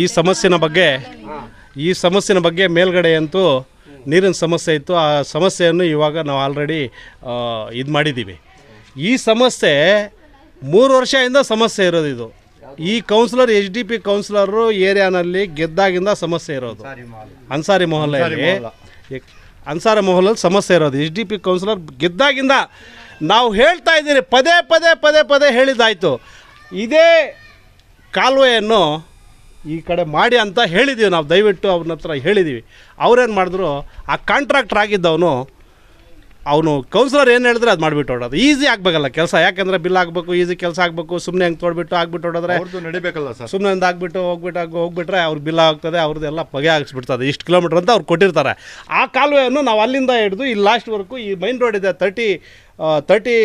ಈ ಸಮಸ್ಯೆನ ಬಗ್ಗೆ ಈ ಸಮಸ್ಯೆನ ಬಗ್ಗೆ ಮೇಲ್ಗಡೆ ಅಂತೂ ನೀರಿನ ಸಮಸ್ಯೆ ಇತ್ತು. ಆ ಸಮಸ್ಯೆಯನ್ನು ಇವಾಗ ನಾವು ಆಲ್ರೆಡಿ ಇದು ಮಾಡಿದ್ದೀವಿ. ಈ ಸಮಸ್ಯೆ ಮೂರು ವರ್ಷದಿಂದ ಸಮಸ್ಯೆ ಇರೋದು ಇದು. ಈ councillor H D P councillor ಏರಿಯಾನಲ್ಲಿ ಗೆದ್ದಾಗಿಂದ ಸಮಸ್ಯೆ ಇರೋದು. ಅನ್ಸಾರಿ ಮೊಹಲ್ಲೆಯಲ್ಲಿ ಅನ್ಸಾರಿ ಮೊಹಲಲ್ಲಿ ಸಮಸ್ಯೆ ಇರೋದು. ಎಚ್ ಡಿ ಪಿ ಕೌನ್ಸಿಲರ್ ಗೆದ್ದಾಗಿಂದ ನಾವು ಹೇಳ್ತಾ ಇದ್ದೀರಿ. ಪದೇ ಪದೇ ಪದೇ ಪದೇ ಹೇಳಿದ್ದಾಯಿತು. ಇದೇ ಕಾಲುವೆಯನ್ನು ಈ ಕಡೆ ಮಾಡಿ ಅಂತ ಹೇಳಿದ್ದೀವಿ ನಾವು. ದಯವಿಟ್ಟು ಅವ್ರನ್ನ ಹತ್ರ ಹೇಳಿದ್ದೀವಿ ಅವ್ರೇನು ಮಾಡಿದ್ರು, ಆ ಕಾಂಟ್ರಾಕ್ಟ್ರ್ ಆಗಿದ್ದವನು ಅವನು ಕೌನ್ಸಿಲರ್ ಏನು ಹೇಳಿದ್ರೆ ಅದು ಮಾಡಿಬಿಟ್ಟು ಹೊಡೋದು. ಈಸಿ ಆಗಬೇಕಲ್ಲ ಕೆಲಸ. ಯಾಕಂದರೆ ಬಿಲ್ ಆಗಬೇಕು ಈಸಿ ಕೆಲಸ ಆಗಬೇಕು ಸುಮ್ಮನೆ ಹಂಗೆ ತೊಡ್ಬಿಟ್ಟು ಆಗ್ಬಿಟ್ಟು ಹೊಡೋದ್ರೆ ಅವ್ರದ್ದು ನಡಿಬೇಕಲ್ಲ ಸರ್. ಸುಮ್ಮನೆ ಒಂದು ಆಗ್ಬಿಟ್ಟು ಹೋಗ್ಬಿಟ್ಟು ಆಗ ಹೋಗ್ಬಿಟ್ರೆ ಅವ್ರ ಬಿಲ್ ಆಗ್ತದೆ ಅವ್ರದ್ದೆಲ್ಲ ಪಗೆ ಹಾಕ್ಸ್ಬಿಡ್ತದೆ. ಇಷ್ಟು ಕಿಲೋಮೀಟ್ರ್ ಅಂತ ಅವ್ರು ಕೊಟ್ಟಿರ್ತಾರೆ. ಆ ಕಾಲುವೆಯನ್ನು ನಾವು ಅಲ್ಲಿಂದ ಹಿಡಿದು ಈ ಲಾಸ್ಟ್ವರೆಗೂ ಈ ಮೈನ್ ರೋಡ್ ಇದೆ ತರ್ಟಿ ತರ್ಟಿ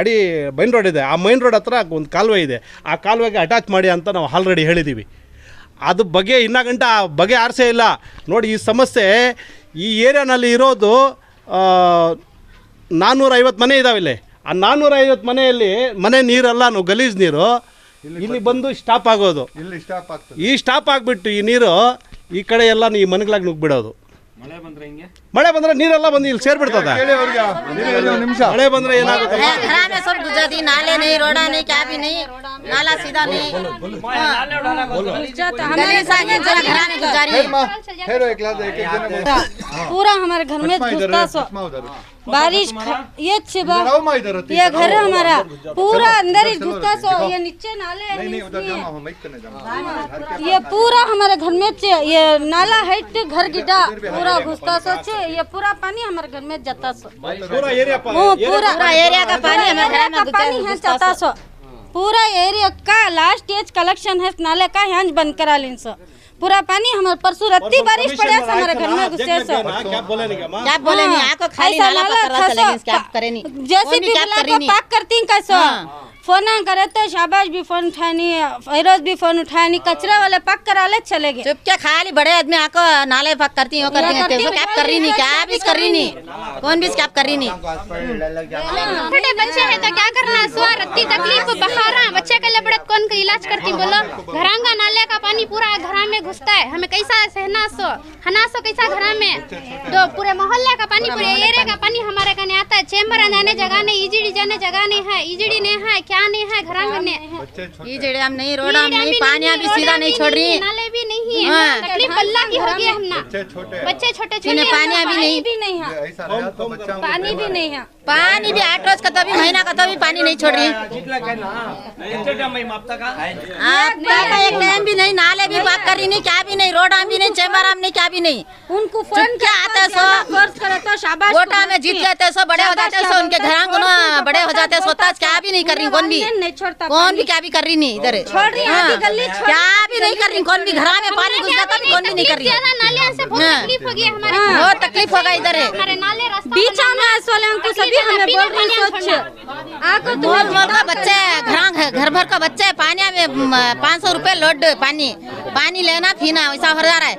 ಅಡಿ ಮೈನ್ ರೋಡ್ ಇದೆ. ಆ ಮೈನ್ ರೋಡ್ ಹತ್ರ ಒಂದು ಕಾಲುವೆ ಇದೆ. ಆ ಕಾಲುವೆಗೆ ಅಟ್ಯಾಚ್ ಮಾಡಿ ಅಂತ ನಾವು ಆಲ್ರೆಡಿ ಹೇಳಿದ್ದೀವಿ ಅದು ಬಗ್ಗೆ ಇನ್ನೂ ಗಂಟ ಆ ಬಗೆ ಆರಿಸೇ ಇಲ್ಲ. ನೋಡಿ ಈ ಸಮಸ್ಯೆ ಈ ಏರಿಯಾನಲ್ಲಿ ಇರೋದು ನಾನ್ನೂರ ಐವತ್ತು ಮನೆ ಇದಾವೆ ಇಲ್ಲಿ. ಆ ನಾನ್ನೂರ ಐವತ್ತು ಮನೆಯಲ್ಲಿ ಮನೆ ನೀರೆಲ್ಲ ನಾವು ಗಲೀಜು ನೀರು. ಇಲ್ಲಿ ಬಂದು ಸ್ಟಾಪ್ ಆಗೋದು. ಇಲ್ಲಿ ಸ್ಟಾಪ್ ಆಗ್ತದೆ. ಈ ಸ್ಟಾಪ್ ಆಗಿಬಿಟ್ಟು ಈ ನೀರು ಈ ಕಡೆ ಎಲ್ಲ ಈ ಮನೆಗಳಾಗಿ ನುಗ್ಬಿಡೋದು ಮಳೆ ಬಂದ್ರೆ ಹಿಂಗೆ ಮಳೆ ಬಂದರೆ ನೀರೆಲ್ಲ ಬಂದು ಇಲ್ಲಿ ಸೇರ್ಬಿಡ್ತದೆ ಹೇಳಿ ಅವ್ರಿಗೆ ಹೇಳಿ ಒಂದು ನಿಮಿಷ ಮಳೆ ಬಂದರೆ ಏನಾಗುತ್ತೆ घरा में सब गुजरती नाले नहीं रोड़ा नहीं क्या भी नहीं नाला सीधा नहीं गली सागे जरा घरा में गुजारी ಹೇಳಮ್ಮ ಹೇಳು एक क्लास एक एक जन बोल पूरा हमारे घर में सुषमा इधर घुसता है, सो सुषमा उधर बारिश ख- ये छिबा इधर आओ माँ इधर आती ये है। घर है हमारा पूरा अंदर ही चलो, घुसता सो दिखाओ। ये नीचे नाले है नहीं नहीं उधर इसमें। जमा हो माइक करने जमा ये पूरा हमारे घर में चे- ये नाला हाइट घर गिटा पूरा पूरा घुसता सोचे ये पूरा पानी हमारे घर में जाता सो। पूरा एरिया पूरा एरिया का पानी हमारे घर में पानी है जाता सो। पूरा एरिया का लास्ट एज कलेक्शन है नाले का हंज बंद करा लिन सो। पूरा पानी हमारे परसों रत्ती बारिश पड़े से हमारे घर में घुसे सो। क्या बोले क्या? बोले नहीं? हाँ, आपको खाली नाला पर करा चलेंगे क्या करें नहीं? जैसे भी नाला को पाक करती कैसे फ़ोन करे तो शाबाश भी फ़ोन उठानी फैरोज भी फ़ोन उठानी कचरा वाले पाक करा ले चले गए। चुप क्या खाली बड़े आदमी आको नाले पक करती हो करती हैं तेजो क्या कर रही नहीं क्या भी कर रही नहीं कौन भी क्या कर रही नहीं। छोटे बच्चे हैं तो क्या करना सुआ रत्ती तकलीफ़ बखारा बच्चे के लिए बड़े कौन का इलाज करती बोलो। घरांगा नाले का पानी पूरा घरा में घुसता है हमें कैसा सहना सो हना सो कैसा घरा में। तो पूरे मोहल्ले का पानी पूरे एरिया का पानी। हमारे कने आता है चेम्बर जाने जगह नहीं इजड़ी जाने जगह नहीं है इजड़ी नहीं है क्या नहीं हैं घर में। ये जड़े हम नहीं रोड हम नहीं पानी भी सीधा नहीं छोड़ रही नाले भी नहीं है। हाँ। तकलीफ़ बल्ला की हो गई हमना। बच्चे छोटे बच्चे छोटे छोटे पानी अभी नहीं भी नहीं है। ऐसा रहा तो बच्चा पानी भी नहीं है। पानी भी आठ रोज का तो भी महीना का तो भी पानी नहीं छोड़ रही। आप का एक टाइम भी नहीं नाले भी पाक कर नहीं क्या भी नहीं रोड आम भी नहीं चेम्बर आम नहीं क्या भी नहीं। उनको फ़ोन क्या आता है सो तो शाबाश वोटा में जीत लेते सो बड़े हो जाते सो उनके घर ना बड़े हो जाते सो ताज क्या भी नहीं कर रही कौन भी? नहीं छोड़ता कौन भी क्या भी कर रही नहीं इधर छोड़ रही है। आधी गली छोड़ क्या भी नहीं कर रही कौन भी घर में पानी घुस जाता कौन भी नहीं कर रही। बहुत। तकलीफ़ हो गई हमारे बहुत तकलीफ़ होगा इधर। है बीच में इस वाले हमको सभी हमें बोल रहे हैं सोच आको तो मोल मोल का बच्चे घर घर भर का बच्चे पानी में पाँच सौ रूपए लोड पानी पानी लेना पीना वैसा हो जा रहा है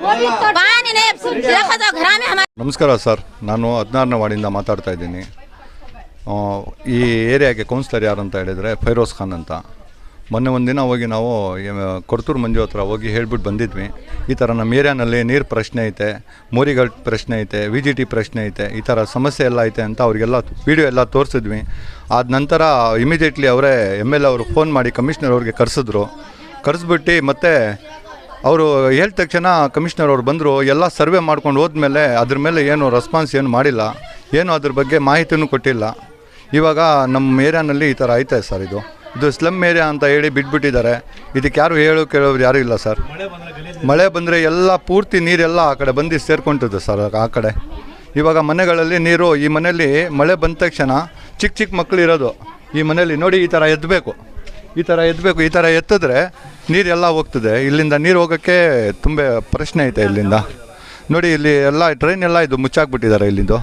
पानी नहीं देखो तो घर में हमारे ನಮಸ್ಕಾರ ಸರ್ ನಾನು ಹದಿನಾರನೇ ವಾರ್ಡಿಂದ ಮಾತಾಡ್ತಾ ಇದ್ದೀನಿ ಆ, ಈ ಏರಿಯಾಗೆ ಕೌನ್ಸಿಲರ್ ಯಾರು ಅಂತ ಹೇಳಿದರೆ ಫೈರೋಸ್ ಖಾನ್ ಅಂತ ಮೊನ್ನೆ ಒಂದಿನ ಹೋಗಿ ನಾವು ಕೊರ್ತೂರು ಮಂಜು ಹತ್ರ ಹೋಗಿ ಹೇಳ್ಬಿಟ್ಟು ಬಂದಿದ್ವಿ. ಈ ಥರ ನಮ್ಮ ಏರಿಯಾನಲ್ಲಿ ನೀರು ಪ್ರಶ್ನೆ ಐತೆ, ಮೋರಿಗಳ ಪ್ರಶ್ನೆ ಐತೆ ವಿ ಜಿ ಟಿ ಪ್ರಶ್ನೆ ಐತೆ, ಈ ಥರ ಸಮಸ್ಯೆ ಎಲ್ಲ ಐತೆ ಅಂತ ಅವರಿಗೆಲ್ಲ ವಿಡಿಯೋ ಎಲ್ಲ ತೋರಿಸಿದ್ವಿ. ಆದ ನಂತರ ಇಮಿಡಿಯೇಟ್ಲಿ ಅವರೇ ಎಂ ಎಲ್ ಅವರು ಫೋನ್ ಮಾಡಿ ಕಮಿಷ್ನರ್ ಅವ್ರಿಗೆ ಕರೆಸಿದ್ರು. ಕರೆಸ್ಬಿಟ್ಟು ಮತ್ತೆ ಅವರು ಹೇಳಿದ ತಕ್ಷಣ ಕಮಿಷ್ನರ್ ಅವ್ರು ಬಂದರು, ಎಲ್ಲ ಸರ್ವೆ ಮಾಡ್ಕೊಂಡು ಹೋದ್ಮೇಲೆ ಅದ್ರ ಮೇಲೆ ಏನು ರೆಸ್ಪಾನ್ಸ್ ಏನು ಮಾಡಿಲ್ಲ. ಏನು ಅದ್ರ ಬಗ್ಗೆ ಮಾಹಿತಿನೂ ಕೊಟ್ಟಿಲ್ಲ. ಇವಾಗ ನಮ್ಮ ಏರಿಯಾನಲ್ಲಿ ಈ ಥರ ಐತೆ ಸರ್ ಇದು. ಇದು ಸ್ಲಮ್ ಏರಿಯಾ ಅಂತ ಹೇಳಿ ಬಿಟ್ಬಿಟ್ಟಿದ್ದಾರೆ. ಇದಕ್ಕೆ ಯಾರು ಹೇಳು ಕೇಳೋರು ಯಾರೂ ಇಲ್ಲ ಸರ್. ಮಳೆ ಬಂದರೆ ಎಲ್ಲ ಪೂರ್ತಿ ನೀರೆಲ್ಲ ಆ ಕಡೆ ಬಂದು ಸೇರ್ಕೊಂಡಿದೆ ಸರ್ ಆ ಕಡೆ. ಇವಾಗ ಮನೆಗಳಲ್ಲಿ ನೀರು, ಈ ಮನೆಯಲ್ಲಿ ಮಳೆ ಬಂದ ತಕ್ಷಣ ಚಿಕ್ಕ ಚಿಕ್ಕ ಮಕ್ಕಳು ಇರೋದು. ಈ ಮನೆಯಲ್ಲಿ ನೋಡಿ ಈ ಥರ ಎದ್ದಬೇಕು ಈ ಥರ ಎದ್ದಬೇಕು ಈ ಥರ ಎತ್ತಿದ್ರೆ ನೀರೆಲ್ಲ ಹೋಗ್ತದೆ. ಇಲ್ಲಿಂದ ನೀರು ಹೋಗೋಕ್ಕೆ ತುಂಬ ಪ್ರಶ್ನೆ ಐತೆ ಇಲ್ಲಿಂದ. ನೋಡಿ ಇಲ್ಲಿ ಎಲ್ಲ ಟ್ರೈನ್ ಎಲ್ಲ ಇದು ಮುಚ್ಚಾಕ್ಬಿಟ್ಟಿದ್ದಾರೆ ಇಲ್ಲಿಂದು.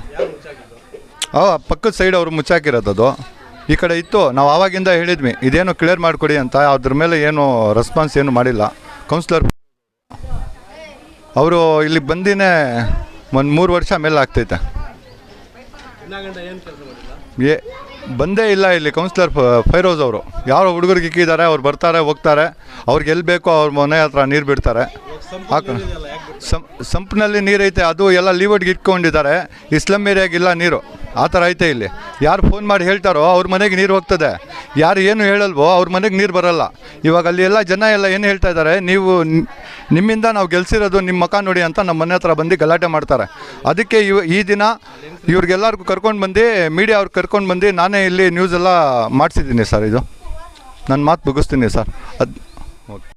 ಪಕ್ಕದ ಸೈಡ್ ಅವರು ಮುಚ್ಚಾಕಿರೋದು ಈ ಕಡೆ ಇತ್ತು. ನಾವು ಆವಾಗಿಂದ ಹೇಳಿದ್ವಿ ಇದೇನು ಕ್ಲಿಯರ್ ಮಾಡಿಕೊಡಿ ಅಂತ. ಅದ್ರ ಮೇಲೆ ಏನು ರೆಸ್ಪಾನ್ಸ್ ಏನು ಮಾಡಿಲ್ಲ. ಕೌನ್ಸಿಲರ್ ಅವರು ಇಲ್ಲಿ ಬಂದಿನೇ ಒಂದು ಮೂರು ವರ್ಷ ಮೇಲೆ ಆಗ್ತೈತೆ. ಏ ಬಂದೇ ಇಲ್ಲ ಇಲ್ಲಿ ಕೌನ್ಸಿಲರ್ ಫೈರೋಜ್ ಅವರು. ಯಾರು ಹುಡುಗರಿಗೆ ಇಕ್ಕಿದ್ದಾರೆ ಅವ್ರು ಬರ್ತಾರೆ ಹೋಗ್ತಾರೆ. ಅವ್ರಿಗೆ ಎಲ್ಲಿ ಬೇಕೋ ಅವ್ರ ಮನೆ ಹತ್ರ ನೀರು ಬಿಡ್ತಾರೆ. ಸಂಪ್ನಲ್ಲಿ ನೀರೈತೆ ಅದು ಎಲ್ಲ ಲೀವರ್ಡ್ಗೆ ಇಟ್ಕೊಂಡಿದ್ದಾರೆ. ಈ ಸ್ಲಮ್ ಏರಿಯಾಗಿಲ್ಲ ನೀರು. ಆ ಥರ ಐತೆ ಇಲ್ಲಿ. ಯಾರು ಫೋನ್ ಮಾಡಿ ಹೇಳ್ತಾರೋ ಅವ್ರ ಮನೆಗೆ ನೀರು ಹೋಗ್ತದೆ. ಯಾರು ಏನು ಹೇಳಲ್ವೋ ಅವ್ರ ಮನೆಗೆ ನೀರು ಬರಲ್ಲ. ಇವಾಗ ಅಲ್ಲಿ ಎಲ್ಲ ಜನ ಎಲ್ಲ ಏನು ಹೇಳ್ತಾ ಇದ್ದಾರೆ, ನೀವು ನಿಮ್ಮಿಂದ ನಾವು ಗೆಲ್ಸಿರೋದು ನಿಮ್ಮ ಮಕ ನೋಡಿ ಅಂತ ನಮ್ಮ ಮನೆ ಹತ್ರ ಬಂದು ಗಲಾಟೆ ಮಾಡ್ತಾರೆ. ಅದಕ್ಕೆ ಇವ, ಈ ದಿನ ಇವ್ರಿಗೆಲ್ಲರಿಗೂ ಕರ್ಕೊಂಡು ಬಂದು ಮೀಡಿಯಾ ಅವ್ರಿಗೆ ಕರ್ಕೊಂಡು ಬಂದು ನಾನೇ ಇಲ್ಲಿ ನ್ಯೂಸ್ ಎಲ್ಲ ಮಾಡಿಸಿದ್ದೀನಿ ಸರ್ ಇದು. ನನ್ನ ಮಾತು ಮುಗಿಸ್ತೀನಿ ಸರ್. ಅದು ಓಕೆ